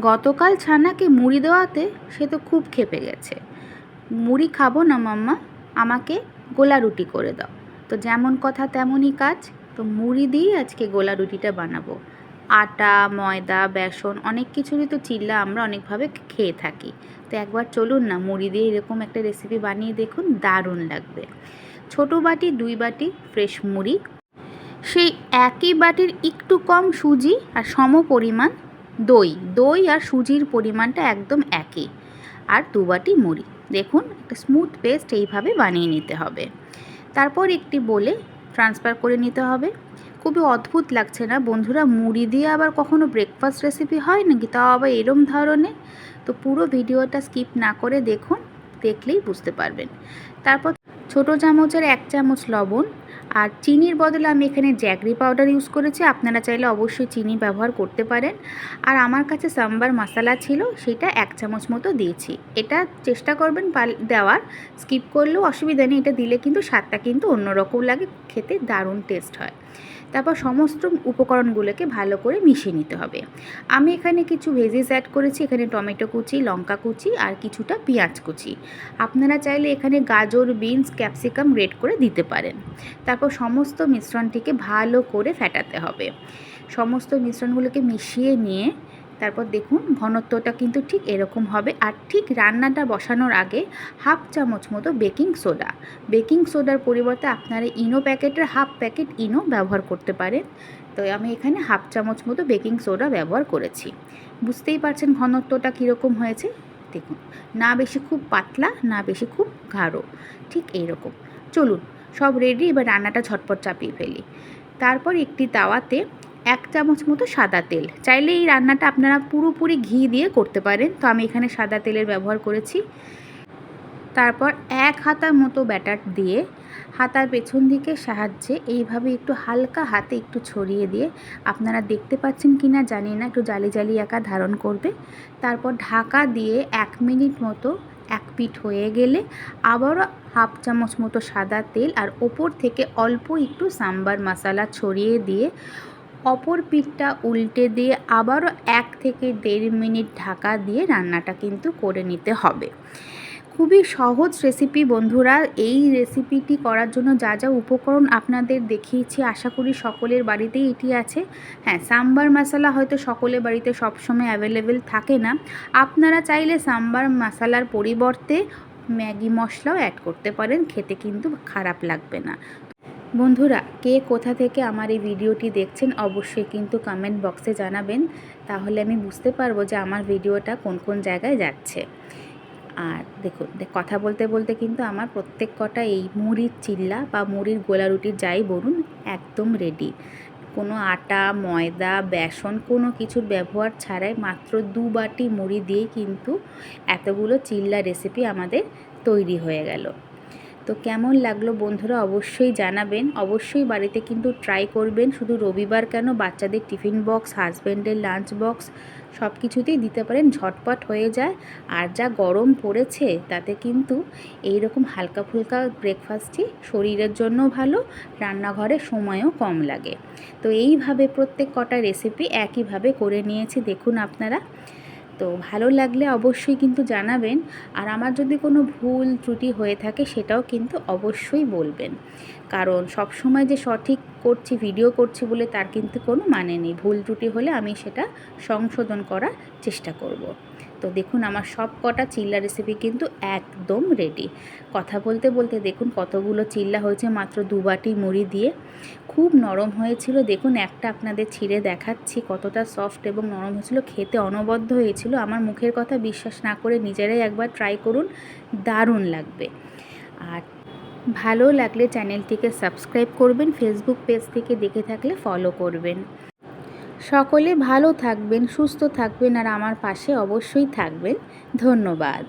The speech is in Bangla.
গতকাল ছানাকে মুড়ি দেওয়াতে সে তো খুব খেপে গেছে। মুড়ি খাব না, মাম্মা। আমাকে গোলা রুটি করে দাও। তো যেমন কথা তেমনই কাজ। তো মুড়ি দিয়েই আজকে গোলা রুটিটা বানাবো। আটা, ময়দা, বেসন অনেক কিছুরই তো চিল্লা আমরা অনেকভাবে খেয়ে থাকি। তো একবার চলুন না, মুড়ি দিয়ে এরকম একটা রেসিপি বানিয়ে দেখুন, দারুণ লাগবে। ছোটো বাটি, দুই বাটি ফ্রেশ মুড়ি। সেই একই বাটির একটু কম সুজি আর সম পরিমাণ দই। দই আর সুজির পরিমাণটা একদম একই আর দু বাটি মুড়ি। দেখুন, একটা স্মুথ পেস্ট এইভাবে বানিয়ে নিতে হবে। তারপর একটি বলে ট্রান্সফার করে নিতে হবে। খুবই অদ্ভুত লাগছে না? বন্ধুরা, মুড়ি দিয়ে আবার কখনো ব্রেকফাস্ট রেসিপি হয় নাকি? তাও আবার এরম ধরনের? তো পুরো ভিডিওটা স্কিপ না করে দেখুন, দেখলেই বুঝতে পারবেন। তারপর ছোটো চামচের এক চামচ লবণ আর চিনির বদলে আমি এখানে জ্যাগরি পাউডার ইউজ করেছি। আপনারা চাইলে অবশ্যই চিনি ব্যবহার করতে পারেন। আর আমার কাছে সাম্বার মশলা ছিল, সেটা এক চামচ মতো দিয়েছি। এটা চেষ্টা করবেন দেওয়ার। স্কিপ করলেও অসুবিধা নেই, এটা দিলে কিন্তু স্বাদটা কিন্তু অন্যরকম লাগে, খেতে দারুণ টেস্ট হয়। তারপর সমস্ত উপকরণগুলোকে ভালো করে মিশিয়ে নিতে হবে। আমি এখানে কিছু ভেজিস অ্যাড করেছি, এখানে টমেটো কুচি, লঙ্কা কুচি আর কিছুটা পেঁয়াজ কুচি। আপনারা চাইলে এখানে গাজর, বিনস, ক্যাপসিকাম রেড করে দিতে পারেন। তারপর সমস্ত মিশ্রণটিকে ভালো করে ফেটাতে হবে। সমস্ত মিশ্রণগুলোকে মিশিয়ে নিয়ে তারপর দেখুন, ঘনত্বটা কিন্তু ঠিক এরকম হবে। আর ঠিক রান্নাটা বসানোর আগে হাফ চামচ মতো বেকিং সোডা। বেকিং সোডার পরিবর্তে আপনারা ইনো প্যাকেটের হাফ প্যাকেট ইনো ব্যবহার করতে পারেন। তো আমি এখানে হাফ চামচ মতো বেকিং সোডা ব্যবহার করেছি। বুঝতেই পারছেন ঘনত্বটা কীরকম হয়েছে? দেখুন, না বেশি খুব পাতলা, না বেশি খুব গাঢ়। ঠিক এইরকম। চলুন, সব রেডি এবার রান্নাটা ঝটপট চাপিয়ে ফেলি। তারপর একটি তাওয়াতে এক চামচ মতো সাদা তেল। চাইলে এই রান্নাটা আপনারা পুরোপুরি ঘি দিয়ে করতে পারেন। তো আমি এখানে সাদা তেলের ব্যবহার করেছি। তারপর এক হাতার মতো ব্যাটার দিয়ে হাতার পেছন দিকে সাহায্যে এইভাবে একটু হালকা হাতে একটু ছড়িয়ে দিয়ে আপনারা দেখতে পাচ্ছেন কি না জানি না, একটু জালি জালি আকার ধারণ করবে। তারপর ঢাকা দিয়ে এক মিনিট মতো এক পিঠ হয়ে গেলে আবারও হাফ চামচ মতো সাদা তেল আর ওপর থেকে অল্প একটু সাম্বার মশলা ছড়িয়ে দিয়ে অপর পিঠটা উল্টে দিয়ে আবারও এক থেকে দেড় মিনিট ঢাকা দিয়ে রান্নাটা কিন্তু করে নিতে হবে। খুবই সহজ রেসিপি বন্ধুরা। এই রেসিপিটি করার জন্য যা যা উপকরণ আপনাদের দেখিয়েছি, আশা করি সকলের বাড়িতেই এটি আছে। হ্যাঁ সাম্বার মশলা হয়তো সকলের বাড়িতে সবসময় অ্যাভেলেবেল থাকে না। আপনারা চাইলে সাম্বার মশলার পরিবর্তে ম্যাগি মশলাও অ্যাড করতে পারেন, খেতে কিন্তু খারাপ লাগবে না। বন্ধুরা, কে কোথা থেকে আমার এই ভিডিওটি দেখছেন অবশ্যই কিন্তু কমেন্ট বক্সে জানাবেন। তাহলে আমি বুঝতে পারব যে আমার ভিডিওটা কোন কোন জায়গায় যাচ্ছে। আর দেখুন কথা বলতে বলতে কিন্তু আমার প্রত্যেক কটা এই মুড়ির চিল্লা বা মুড়ির গোলা রুটি যাই বলুন, একদম রেডি কোনো আটা, ময়দা, বেসন, কোনো কিছুর ব্যবহার ছাড়াই মাত্র দু বাটি মুড়ি দিয়েই কিন্তু এতগুলো চিল্লা রেসিপি আমাদের তৈরি হয়ে গেল। তো কেমন লাগল বন্ধুরা অবশ্যই জানাবেন। অবশ্যই বাড়িতে কিন্তু ট্রাই করবেন। শুধু রবিবার কেন? বাচ্চাদের টিফিন বক্স হাজব্যান্ডের লাঞ্চ বক্স সব কিছুতেই দিতে পারেন, ঝটপট হয়ে যায়। আর যা গরম পড়েছে, তাতে কিন্তু এই রকম হালকা ফুলকা ব্রেকফাস্টই শরীরের জন্য ভালো, রান্নাঘরে সময়ও কম লাগে। তো এইভাবে প্রত্যেক কটা রেসিপি একইভাবে করে নিয়েছি। দেখুন আপনারা। তো ভালো লাগলে অবশ্যই কিন্তু জানাবেন। আর আমার যদি কোনো ভুল ত্রুটি হয়ে থাকে সেটাও কিন্তু অবশ্যই বলবেন। কারণ সব সময় যে সঠিক করছি, ভিডিও করছি বলে তার কিন্তু কোনো মানে নেই। ভুল ত্রুটি হলে আমি সেটা সংশোধন করার চেষ্টা করব। তো দেখুন, আমার সব কটা চিল্লা রেসিপি কিন্তু একদম রেডি কথা বলতে বলতে দেখুন, কতগুলো চিল্লা হয়েছে, মাত্র দু বাটি মুড়ি দিয়ে। খুব নরম হয়েছিল। দেখুন, একটা আপনাদের ছিঁড়ে দেখাচ্ছি, কতটা সফট এবং নরম হয়েছিল। খেতে অনবদ্য হয়েছিল। আমার মুখের কথা বিশ্বাস না করে নিজেরাই একবার ট্রাই করুন। দারুণ লাগবে। আর ভালো লাগলে চ্যানেলটিকে সাবস্ক্রাইব করবেন ফেসবুক পেজ থেকে দেখে থাকলে ফলো করবেন। সকলে ভালো থাকবেন সুস্থ থাকবেন আর আমার পাশে অবশ্যই থাকবেন। ধন্যবাদ।